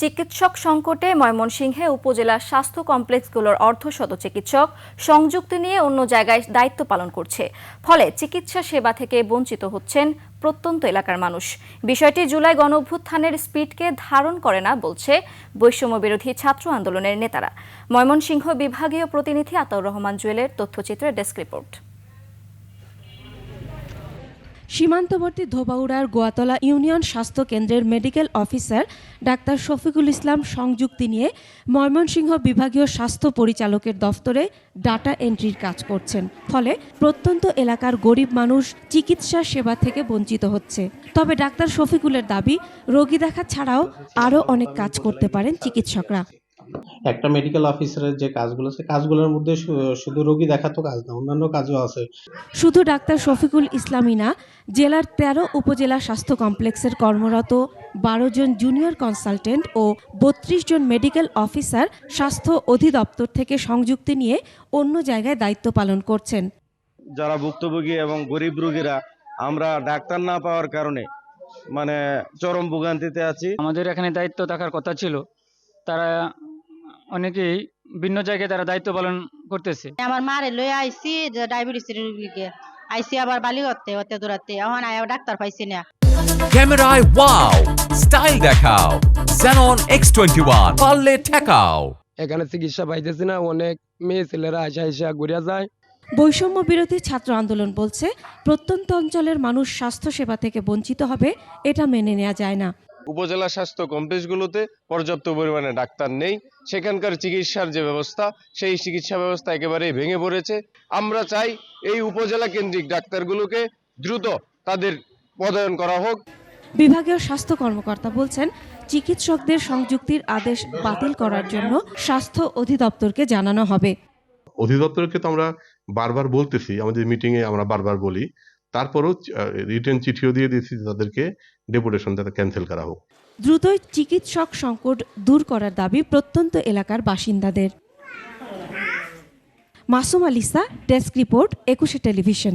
চিকিৎসক সংকটে ময়মনসিংহে উপজেলা স্বাস্থ্য কমপ্লেক্সগুলোর অর্ধশত চিকিৎসক সংযুক্তি নিয়ে অন্য জায়গায় দায়িত্ব পালন করছে। ফলে চিকিৎসা সেবা থেকে বঞ্চিত হচ্ছেন প্রত্যন্ত এলাকার মানুষ। বিষয়টি জুলাই গণ অভ্যুত্থানের স্পিডকে ধারণ করে না বলছে বৈষম্য বিরোধী ছাত্র আন্দোলনের নেতারা। ময়মনসিংহ বিভাগীয় প্রতিনিধি আতাউর রহমান জুয়েলের তথ্যচিত্রের ডেস্ক রিপোর্ট। সীমান্তবর্তী ধোবাউড়ার গোয়াতলা ইউনিয়ন স্বাস্থ্য কেন্দ্রের medical officer doctor Shafiqul Islam সংযুক্তি নিয়ে ময়মনসিংহ বিভাগীয় স্বাস্থ্য পরিচালকের দফতরে ডাটা এন্ট্রির কাজ করছেন। ফলে প্রত্যন্ত এলাকার গরিব মানুষ চিকিৎসা সেবা থেকে বঞ্চিত হচ্ছে। তবে ডাক্তার শফিকুলের দাবি, রোগী দেখা ছাড়াও আরও অনেক কাজ করতে পারেন চিকিৎসকরা। একটা মেডিকেল অফিসারের যে কাজগুলো আছে কাজগুলোর মধ্যে শুধু রোগী দেখা তো কাজ না অন্যান্য কাজও আছে। শুধু ডাক্তার শফিকুল ইসলামই না জেলার তেরো উপজেলা স্বাস্থ্য কমপ্লেক্সের কর্মরত বারো জন জুনিয়র কনসালটেন্ট ও বত্রিশ জন মেডিকেল অফিসার স্বাস্থ্য অধিদপ্তর থেকে সংযুক্তি নিয়ে অন্য জায়গায় দায়িত্ব পালন করছেন। যারা ভুক্তভোগী এবং গরিব রোগীরা আমরা ডাক্তার না পাওয়ার কারণে মানে চরম ভোগান্তিতে আছি। আমাদের এখানে দায়িত্ব থাকার কথা ছিল। তারা অনেকেই ভিন্ন জায়গায় তারা দায়িত্ব পালন করতেছে। আমার মারে লই আইছি ডায়াবেটিস রোগীকে। আইছি আবার বালি করতে হতে দূরাতে এখন আয়া ডাক্তার পাইছি না। ক্যামেরায় ওয়াও স্টাইল দেখাও। Xenon X21 পারলে ঠেকাও। এখানে চিকিৎসা পাইতেছি না অনেক মেয়ে ছেলেরা আসা আসা ঘুরিয়া যায়। বৈষম্য বিরোধী ছাত্র আন্দোলন বলছে প্রত্যন্ত অঞ্চলের মানুষ স্বাস্থ্যসেবা থেকে বঞ্চিত হবে এটা মেনে নেওয়া যায় না। উপজেলা স্বাস্থ্য কমপ্লেক্সগুলোতে পর্যাপ্ত পরিমাণে ডাক্তার নেই। সেখানকার চিকিৎসার যে ব্যবস্থা সেই চিকিৎসা ব্যবস্থা একেবারেই ভেঙে পড়েছে। আমরা চাই এই উপজেলা কেন্দ্রিক ডাক্তারগুলোকে দ্রুত তাদের পদায়ন করা হোক। বিভাগীয় স্বাস্থ্য কর্মকর্তা বলছেন চিকিৎসকদের সংযুক্তির আদেশ বাতিল করার জন্য স্বাস্থ্য অধিদপ্তরকে জানানো হবে। অধিদপ্তরকে তো আমরা বারবার বলতেছি আমাদের মিটিংয়ে আমরা বারবার বলি তারপরও রিটার্ন চিঠিও দিয়ে দিয়েছি তাদেরকে ডেপুটেশন তাদের ক্যান্সেল করা হোক। দ্রুতই চিকিৎসক সংকট দূর করার দাবি প্রত্যন্ত এলাকার বাসিন্দাদের। Masum Alisa desk report, Ekushey television.